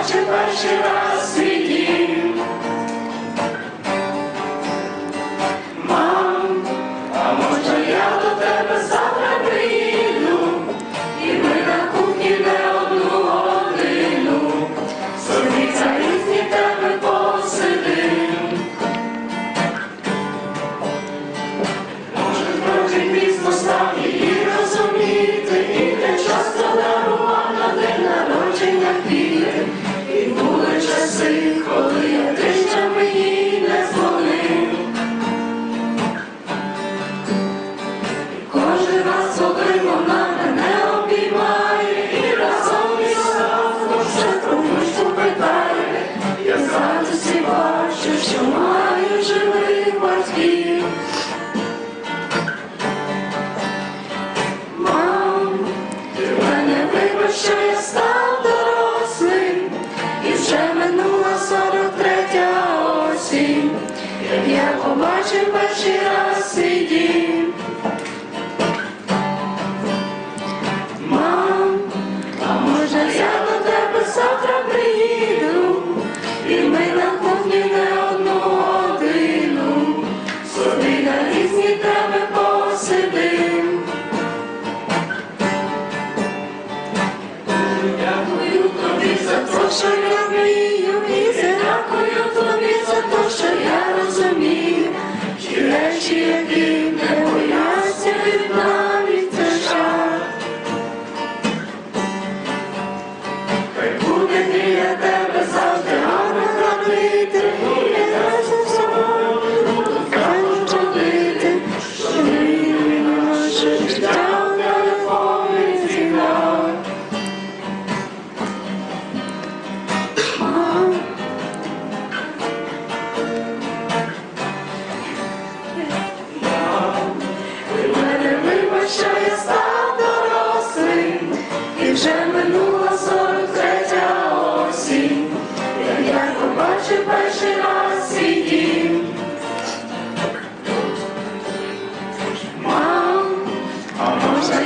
побачив перший раз свій дім. Мам, а можна я до тебе завтра приїду, і ми на кухні не одну годину, собі за різні теми посидим. Може, трохи пізно став розуміти, батьків. Мене вибач, що я став дорослим, і вже минула сорок третя осінь, як я побачив перший раз речі, які не бояться від навіть жаль. Хай буде біля тебе завжди гарно ходити, і з собою що мрію наші життя вже минула сорок третя осінь, як я побачив перший раз свій дім. Мам, а можна